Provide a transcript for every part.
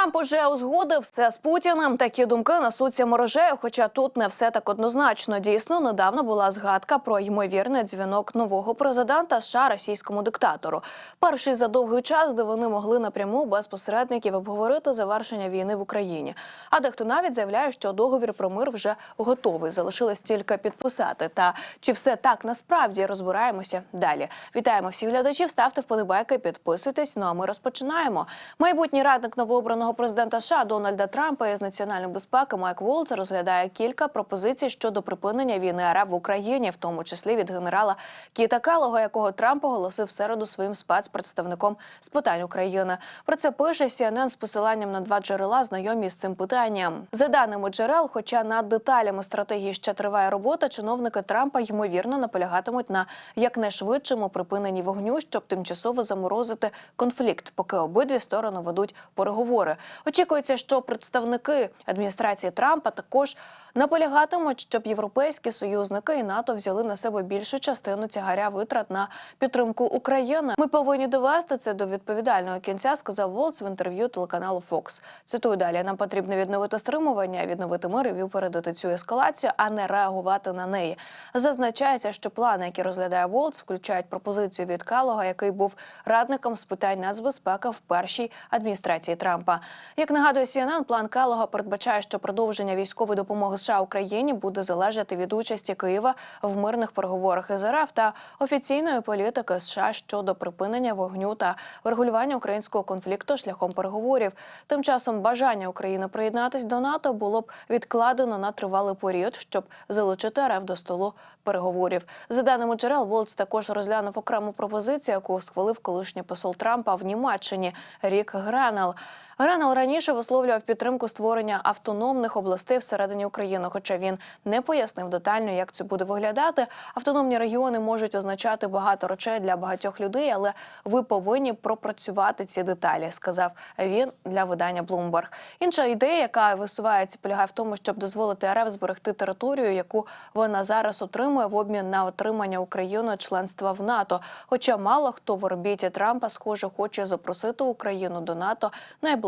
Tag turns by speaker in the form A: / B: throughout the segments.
A: Трамп уже узгодив все з Путіним. Такі думки несуться мережею, хоча тут не все так однозначно. Дійсно, недавно була згадка про ймовірний дзвінок нового президента США російському диктатору. Перший за довгий час, де вони могли напряму без посередників обговорити завершення війни в Україні. А дехто навіть заявляє, що договір про мир вже готовий. Залишилось тільки підписати. Та чи все так насправді розбираємося далі? Вітаємо всіх глядачів. Ставте вподобайки, підписуйтесь. Ну а ми розпочинаємо. Майбутній радник новообраного президента США Дональда Трампа із національної безпеки Майк Волц розглядає кілька пропозицій щодо припинення війни РФ в Україні, в тому числі від генерала Кіта Калого, якого Трамп оголосив середу своїм спецпредставником з питань України. Про це пише CNN з посиланням на два джерела, знайомі з цим питанням. За даними джерел, хоча над деталями стратегії ще триває робота, чиновники Трампа ймовірно наполягатимуть на якнайшвидшому припиненні вогню, щоб тимчасово заморозити конфлікт, поки обидві сторони ведуть переговори. Очікується, що представники адміністрації Трампа також наполягатимуть, щоб європейські союзники і НАТО взяли на себе більшу частину тягаря витрат на підтримку України. Ми повинні довести це до відповідального кінця, сказав Волц в інтерв'ю телеканалу Fox. Цитую далі: нам потрібно відновити стримування, відновити мир і випередити цю ескалацію, а не реагувати на неї. Зазначається, що плани, які розглядає Волц, включають пропозицію від Калога, який був радником з питань нацбезпеки в першій адміністрації Трампа. Як нагадує CNN, план Калога передбачає, що продовження військової допомоги США Україні буде залежати від участі Києва в мирних переговорах із РФ та офіційної політики США щодо припинення вогню та врегулювання українського конфлікту шляхом переговорів. Тим часом бажання України приєднатись до НАТО було б відкладено на тривалий період, щоб залучити РФ до столу переговорів. За даними джерел, Волц також розглянув окрему пропозицію, яку схвалив колишній посол Трампа в Німеччині Рік Гренел. Гренел раніше висловлював підтримку створення автономних областей всередині України, хоча він не пояснив детально, як це буде виглядати. Автономні регіони можуть означати багато речей для багатьох людей, але ви повинні пропрацювати ці деталі, сказав він для видання Bloomberg. Інша ідея, яка висувається, полягає в тому, щоб дозволити РФ зберегти територію, яку вона зараз отримує в обмін на отримання Україною членства в НАТО. Хоча мало хто в орбіті Трампа, схоже, хоче запросити Україну до НАТО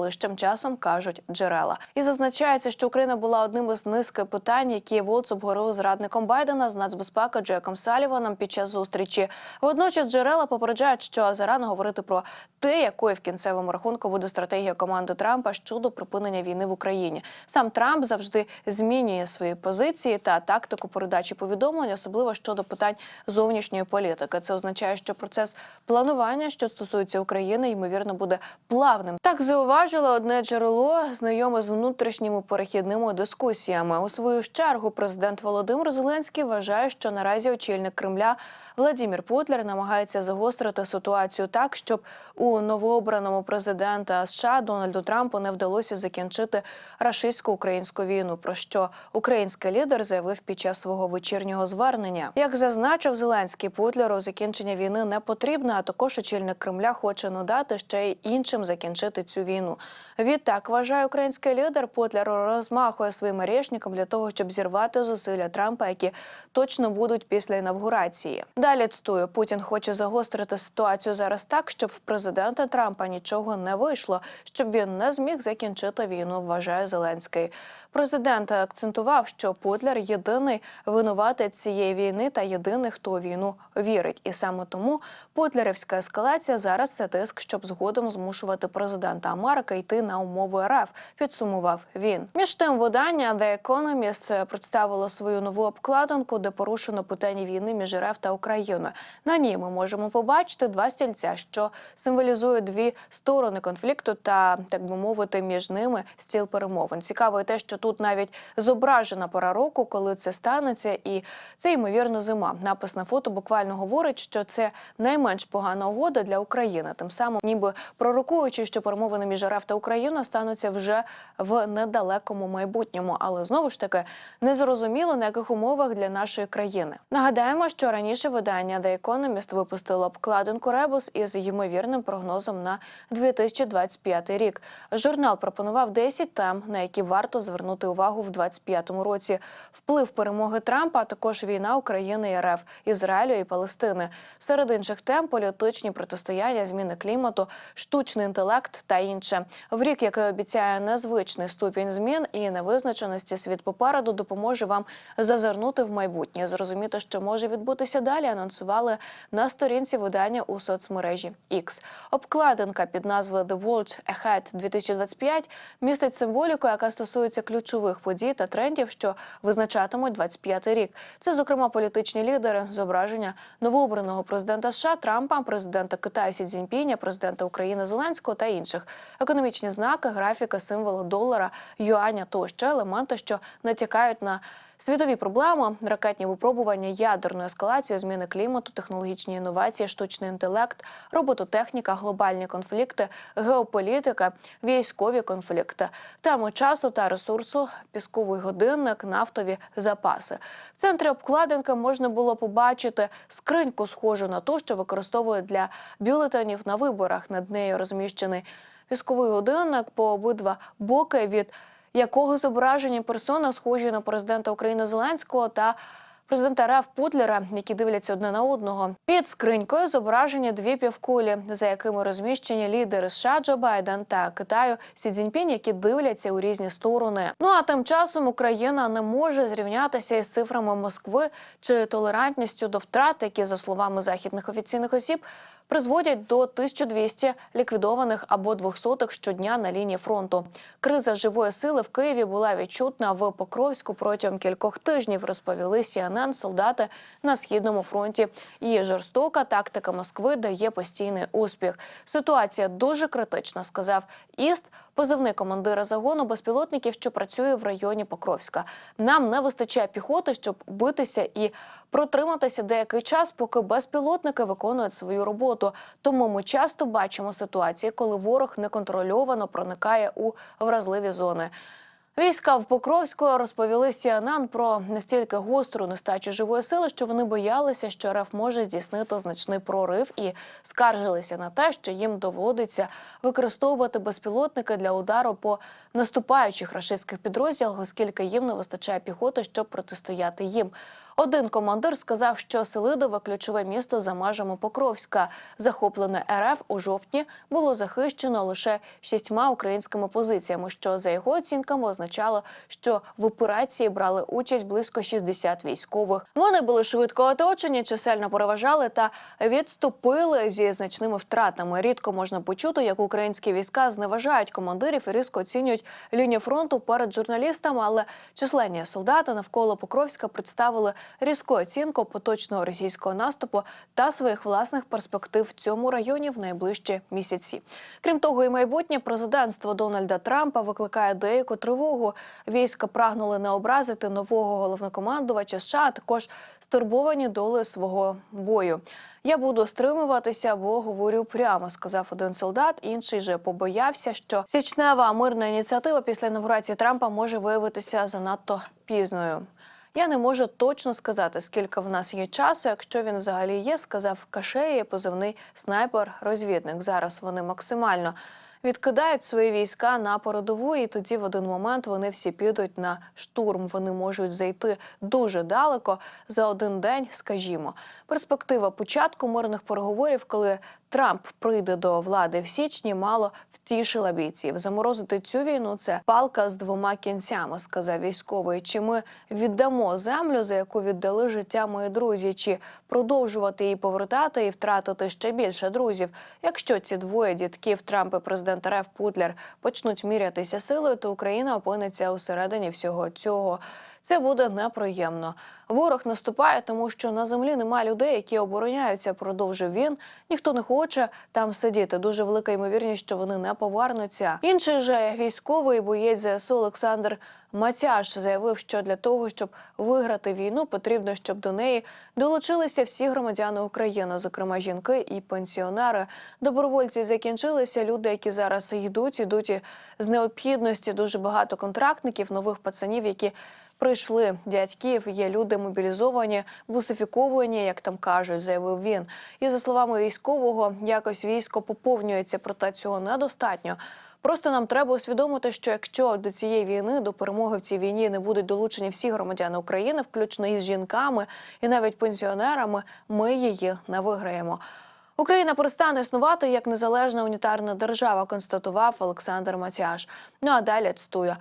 A: найближчим часом, кажуть джерела. І зазначається, що Україна була одним із низки питань, які Волц обговорив з радником Байдена з нацбезпеки Джеком Саліваном під час зустрічі. Водночас джерела попереджають, що зарано говорити про те, якою в кінцевому рахунку буде стратегія команди Трампа щодо припинення війни в Україні. Сам Трамп завжди змінює свої позиції та тактику передачі повідомлень, особливо щодо питань зовнішньої політики. Це означає, що процес планування, що стосується України, ймовірно, буде плавним. Так зауважило одне джерело, знайоме з внутрішніми перехідними дискусіями. У свою чергу президент Володимир Зеленський вважає, що наразі очільник Кремля Владимир Путлер намагається загострити ситуацію так, щоб у новообраному президента США Дональду Трампу не вдалося закінчити рашистсько-українську війну. Про що український лідер заявив під час свого вечірнього звернення. Як зазначив Зеленський, Путлеру закінчення війни не потрібно. А також очільник Кремля хоче надати ще й іншим закінчити цю війну. Відтак вважає український лідер. Путлер розмахує своїм речником для того, щоб зірвати зусилля Трампа, які точно будуть після інавгурації. Далі цитую, Путін хоче загострити ситуацію зараз так, щоб в президента Трампа нічого не вийшло, щоб він не зміг закінчити війну. Вважає Зеленський. Президент акцентував, що Путлер єдиний винуватець цієї війни та єдиний, хто війну вірить. І саме тому Путлерівська ескалація зараз це тиск, щоб згодом змушувати президента Америки йти на умови РФ. Підсумував він. Між тим, видання The Economist представило свою нову обкладинку, де порушено питання війни між РФ та Україною. На ній ми можемо побачити два стільця, що символізують дві сторони конфлікту та так би мовити, між ними стіл перемовин. Цікаво те, що тут навіть зображена пора року, коли це станеться, і це ймовірно зима. Напис на фото буквально говорить, що це найменш погана угода для України. Тим самим, ніби пророкуючи, що перемовини між РФ та Україною стануться вже в недалекому майбутньому, але знову ж таки незрозуміло на яких умовах для нашої країни. Нагадаємо, що раніше видання The Economist випустило обкладинку Ребус із ймовірним прогнозом на 2025 рік. Журнал пропонував 10 тем, на які варто звернути увагу в 2025 році. Вплив перемоги Трампа, а також війна України і РФ, Ізраїлю і Палестини. Серед інших тем політичні протистояння, зміни клімату, штучний інтелект та інше. В рік, який обіцяє незвичний ступінь змін і невизначеності, світ попереду допоможе вам зазирнути в майбутнє, зрозуміти, що може відбутися далі. Анонсували на сторінці видання у соцмережі X. Обкладинка під назвою The World Ahead 2025 містить символіку, яка стосується ключових подій та трендів, що визначатимуть 25-й рік. Це, зокрема, політичні лідери, зображення новообраного президента США Трампа, президента Китаю Сі Цзіньпіня, президента України Зеленського та інших. Економічні знаки, графіка, символи долара, юаня тощо елементи, що натякають на Світові проблеми, ракетні випробування, ядерну ескалацію, зміни клімату, технологічні інновації, штучний інтелект, робототехніка, глобальні конфлікти, геополітика, військові конфлікти, теми часу та ресурсу, пісковий годинник, нафтові запаси. В центрі обкладинки можна було побачити скриньку, схожу на ту, що використовують для бюлетенів на виборах. Над нею розміщений пісковий годинник по обидва боки від якого зображені персони схожі на президента України Зеленського та президента РФ Путлера, які дивляться одне на одного. Під скринькою зображені дві півкулі, за якими розміщені лідери США Джо Байден та Китаю Сі Цзіньпінь, які дивляться у різні сторони. Ну а тим часом Україна не може зрівнятися із цифрами Москви чи толерантністю до втрат, які за словами західних офіційних осіб призводять до 1200 ліквідованих або 200 щодня на лінії фронту. Криза живої сили в Києві була відчутна в Покровську протягом кількох тижнів. Розповіли CNN солдати на східному фронті. Її жорстока тактика Москви дає постійний успіх. Ситуація дуже критична, сказав Іст. Позивний командира загону безпілотників, що працює в районі Покровська. Нам не вистачає піхоти, щоб битися і протриматися деякий час, поки безпілотники виконують свою роботу. Тому ми часто бачимо ситуації, коли ворог неконтрольовано проникає у вразливі зони. Війська в Покровську розповіли Сіанан про настільки гостру нестачу живої сили, що вони боялися, що РФ може здійснити значний прорив і скаржилися на те, що їм доводиться використовувати безпілотники для удару по наступаючих рашистських підрозділах, оскільки їм не вистачає піхоти, щоб протистояти їм. Один командир сказав, що Селидове ключове місто за межами Покровська, захоплене РФ у жовтні, було захищено лише шістьма українськими позиціями, що за його оцінками означало, що в операції брали участь близько 60 військових. Вони були швидко оточені, чисельно переважали та відступили зі значними втратами. Рідко можна почути, як українські війська зневажають командирів і різко оцінюють лінію фронту перед журналістами, але численні солдати навколо Покровська представили різку оцінку поточного російського наступу та своїх власних перспектив в цьому районі в найближчі місяці. Крім того, і майбутнє президентство Дональда Трампа викликає деяку тривогу. Війська прагнули не образити нового головнокомандувача США, а також стурбовані долею свого бою. Я буду стримуватися, бо говорю прямо, сказав один солдат. Інший же побоявся, що січнева мирна ініціатива після інавгурації Трампа може виявитися занадто пізною. Я не можу точно сказати, скільки в нас є часу, якщо він взагалі є, сказав Кашеї, позивний снайпер-розвідник. Зараз вони максимально відкидають свої війська на передову, і тоді в один момент вони всі підуть на штурм. Вони можуть зайти дуже далеко за один день. Скажімо, перспектива початку мирних переговорів, коли Трамп прийде до влади в січні, мало втішила бійців. Заморозити цю війну це палка з двома кінцями, сказав військовий. Чи ми віддамо землю, за яку віддали життя мої друзі, чи продовжувати її повертати і втратити ще більше друзів? Якщо ці двоє дітків Трамп і президент РФ Путлер почнуть мірятися силою, то Україна опиниться усередині всього цього. Це буде неприємно. Ворог наступає, тому що на землі немає людей, які обороняються. Продовжив він. Ніхто не хоче там сидіти. Дуже велика ймовірність, що вони не повернуться. Інший же військовий боєць ЗСУ Олександр Матяш заявив, що для того, щоб виграти війну, потрібно, щоб до неї долучилися всі громадяни України, зокрема жінки і пенсіонери. Добровольці закінчилися. Люди, які зараз йдуть, йдуть з необхідності. Дуже багато контрактників, нових пацанів, які прийшли дядьків. Є люди мобілізовані, бусифіковані, як там кажуть, заявив він. І за словами військового, якось військо поповнюється, проте цього недостатньо. Просто нам треба усвідомити, що якщо до цієї війни, до перемоги в цій війні не будуть долучені всі громадяни України, включно із жінками і навіть пенсіонерами, ми її не виграємо. Україна перестане існувати як незалежна унітарна держава, констатував Олександр Матяш. Ну а далі цитую.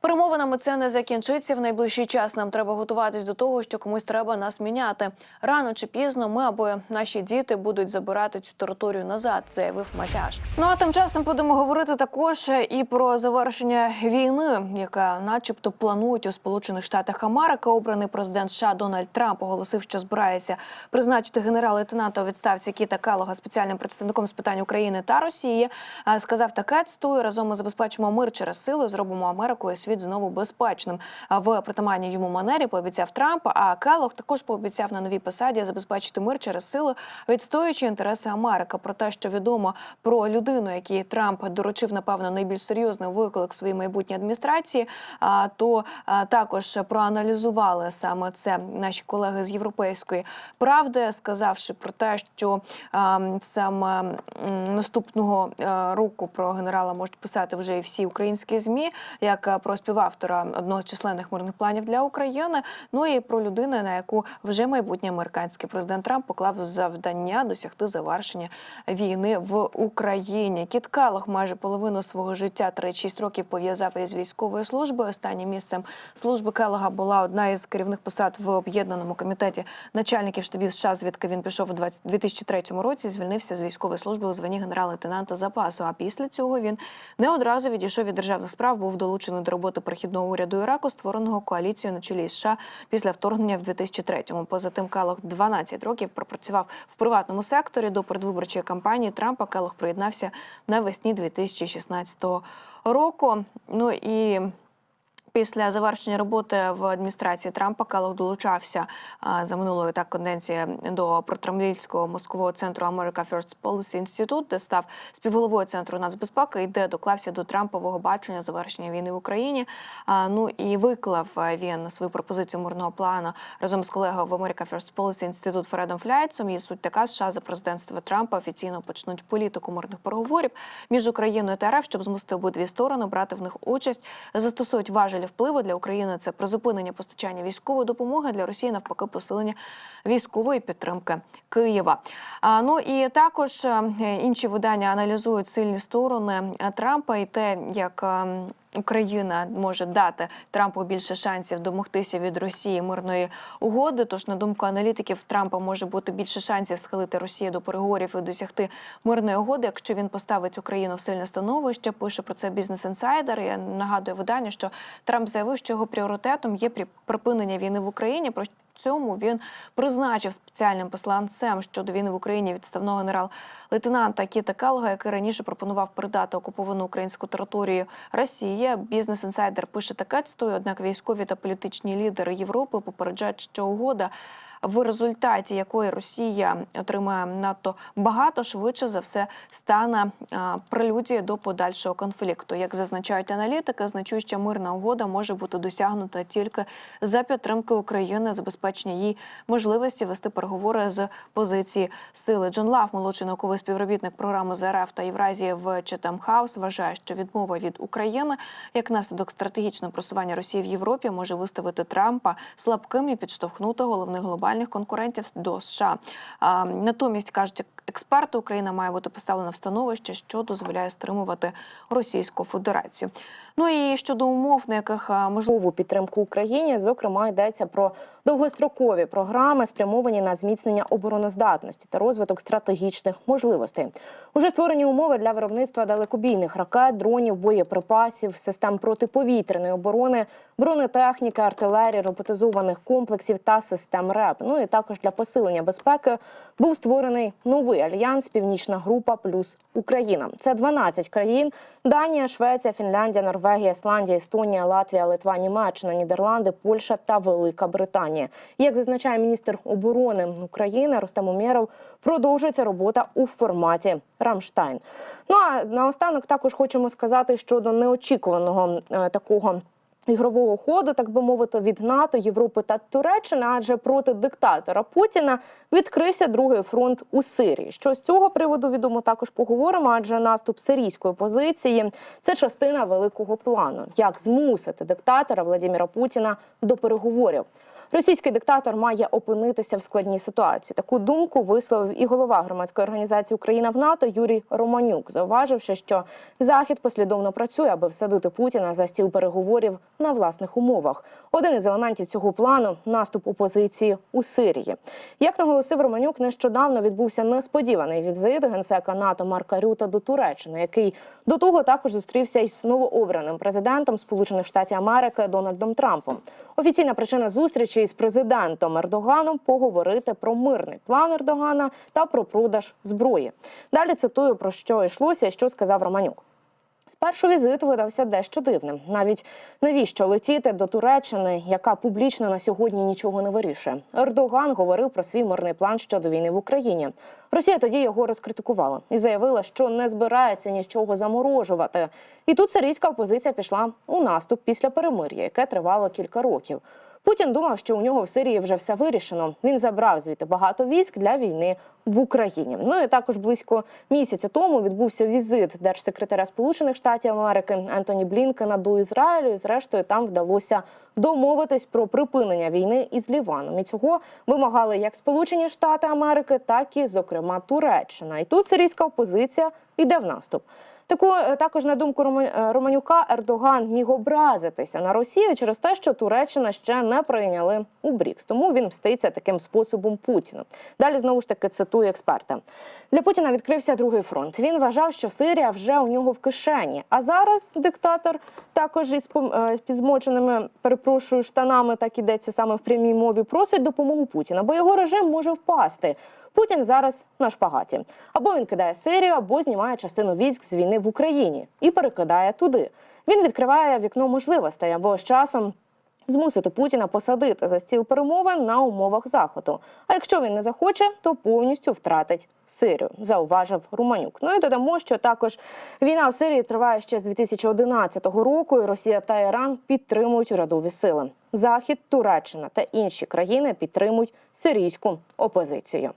A: Перемовинами це не закінчиться в найближчий час. Нам треба готуватись до того, що комусь треба нас міняти. Рано чи пізно ми або наші діти будуть забирати цю територію назад, заявив Матяш. Ну а тим часом будемо говорити також і про завершення війни, яка, начебто, планують у Сполучених Штатах Америки. Обраний президент США Дональд Трамп оголосив, що збирається призначити генерал-лейтенанта у відставці Кіта Калога спеціальним представником з питань України та Росії. Сказав таке цитую, разом ми забезпечимо мир через сили, зробимо Америку і світ знову безпечним. А В притаманній йому манері пообіцяв Трамп. А Келлог також пообіцяв на новій посаді забезпечити мир через силу, відстоюючи інтереси Америки. Про те, що відомо про людину, якій Трамп доручив напевно найбільш серйозний виклик своїй майбутній адміністрації. А то також проаналізували саме це наші колеги з європейської правди, сказавши про те, що саме наступного року про генерала можуть писати вже і всі українські змі, як е, співавтора одного з численних мирних планів для України. Ну і про людину, на яку вже майбутній американський президент Трамп поклав завдання досягти завершення війни в Україні. Кіт Калох майже половину свого життя 36 років пов'язав із військовою службою. Останнім місцем служби Келога була одна із керівних посад в об'єднаному комітеті начальників штабів США, звідки він пішов у 20 2003 році. Звільнився з військової служби у званні генерал-лейтенанта запасу. А після цього він не одразу відійшов від державних справ, був долучений до роботи перехідного уряду Іраку, створеного коаліцією на чолі США після вторгнення в 2003-му. Поза тим, Келог 12 років пропрацював в приватному секторі до передвиборчої кампанії Трампа. Келог приєднався навесні 2016 року. Ну і Після завершення роботи в адміністрації Трампа Келлог долучався за минулою так каденції до протрамлівського мозкового центру America First Policy Institute, де став співголовою центру нацбезпеки і де доклався до Трампового бачення завершення війни в Україні. Ну і виклав він свою пропозицію мирного плану разом з колегою в America First Policy Institute Фредом Фляйцом. Її суть така США за президентства Трампа офіційно почнуть політику мирних переговорів між Україною та РФ, щоб змусити обидві сторони брати в них участь, застосують важелі впливу для України. Це призупинення постачання військової допомоги для Росії, навпаки, посилення військової підтримки Києва. А, ну і також е, інші видання аналізують сильні сторони е, Трампа і те, як. е, Україна може дати Трампу більше шансів домогтися від Росії мирної угоди. Тож, на думку аналітиків, Трампа може бути більше шансів схилити Росію до переговорів і досягти мирної угоди, якщо він поставить Україну в сильне становище. Пише про це бізнес інсайдер. Я нагадую видання, що Трамп заявив, що його пріоритетом є при- припинення війни в Україні. Про цьому він призначив спеціальним посланцем щодо війни в Україні відставного генерал-лейтенанта Кіта Калга, який раніше пропонував передати окуповану українську територію Росії. Бізнес інсайдер пише таке цитую, однак військові та політичні лідери Європи попереджають, що угода. В результаті якої Росія отримає надто багато, швидше за все стане а, прелюдією до подальшого конфлікту. Як зазначають аналітики, значуща мирна угода може бути досягнута тільки за підтримки України, забезпечення їй можливості вести переговори з позиції сили. Джон Лав, молодший науковий співробітник програми ЗРФ та Євразії в Chatham House, вважає, що відмова від України як наслідок стратегічного просування Росії в Європі може виставити Трампа слабким і підштовхнути головних глобальних конкурентів до США. Натомість кажуть експерти, Україна має бути поставлена в становище, що дозволяє стримувати Російську Федерацію. Ну і щодо умов, на яких
B: Можливу підтримку Україні, зокрема, йдеться про довгострокові програми, спрямовані на зміцнення обороноздатності та розвиток стратегічних можливостей. Уже створені умови для виробництва далекобійних ракет, дронів, боєприпасів, систем протиповітряної оборони, бронетехніки, артилерії, роботизованих комплексів та систем РЕП. Ну і також для посилення безпеки був створений новий альянс Північна група плюс Україна. Це 12 країн: Данія, Швеція, Фінляндія, Норвегія, Ісландія, Естонія, Латвія, Литва, Німеччина, Нідерланди, Польща та Велика Британія. Як зазначає міністр оборони України Рустем Умєров, продовжується робота у форматі Рамштайн. Ну а наостанок також хочемо сказати щодо неочікуваного е, такого. Ігрового ходу, так би мовити, від НАТО, Європи та Туреччини, адже проти диктатора Путіна відкрився другий фронт у Сирії. Що з цього приводу відомо також поговоримо, адже наступ сирійської позиції це частина великого плану, як змусити диктатора Владіміра Путіна до переговорів. Російський диктатор має опинитися в складній ситуації. Таку думку висловив і голова громадської організації Україна в НАТО Юрій Романюк, зауваживши, що Захід послідовно працює, аби всадити Путіна за стіл переговорів на власних умовах. Один із елементів цього плану наступ опозиції у Сирії. Як наголосив Романюк, нещодавно відбувся несподіваний візит генсека НАТО Марка Рюта до Туреччини, який до того також зустрівся із новообраним президентом Сполучених Штатів Америки Дональдом Трампом. Офіційна причина зустрічі із президентом Ердоганом поговорити про мирний план Ердогана та про продаж зброї. Далі цитую про що йшлося що сказав Романюк. Спершу візит видався дещо дивним. Навіть навіщо летіти до Туреччини, яка публічно на сьогодні нічого не вирішує. Ердоган говорив про свій мирний план щодо війни в Україні. Росія тоді його розкритикувала і заявила, що не збирається нічого заморожувати. І тут сирійська опозиція пішла у наступ після перемир'я, яке тривало кілька років. Путін думав, що у нього в Сирії вже все вирішено. Він забрав звідти багато військ для війни в Україні. Ну і також близько місяця тому відбувся візит держсекретаря Сполучених Штатів Америки Ентоні Блінкена до Ізраїлю. І зрештою там вдалося домовитись про припинення війни із Ліваном. І цього вимагали як Сполучені Штати Америки, так і, зокрема, Туреччина. І тут сирійська опозиція йде в наступ. Таку е, також на думку е, Романюка Ердоган міг образитися на Росію через те, що Туреччина ще не прийняли у БРІКС. Тому він мститься таким способом Путіну. Далі знову ж таки цитую експерта. Для Путіна відкрився другий фронт. Він вважав, що Сирія вже у нього в кишені. А зараз диктатор також із е, перепрошую штанами, так ідеться саме в прямій мові, просить допомогу Путіна, бо його режим може впасти. Путін зараз на шпагаті. Або він кидає Сирію, або знімає частину військ з війни в Україні і перекидає туди. Він відкриває вікно можливостей або з часом змусити Путіна посадити за стіл перемовин на умовах заходу. А якщо він не захоче, то повністю втратить Сирію, зауважив Руманюк. Ну і додамо, що також війна в Сирії триває ще з 2011 року. і Росія та Іран підтримують урядові сили. Захід, Туреччина та інші країни підтримують сирійську опозицію.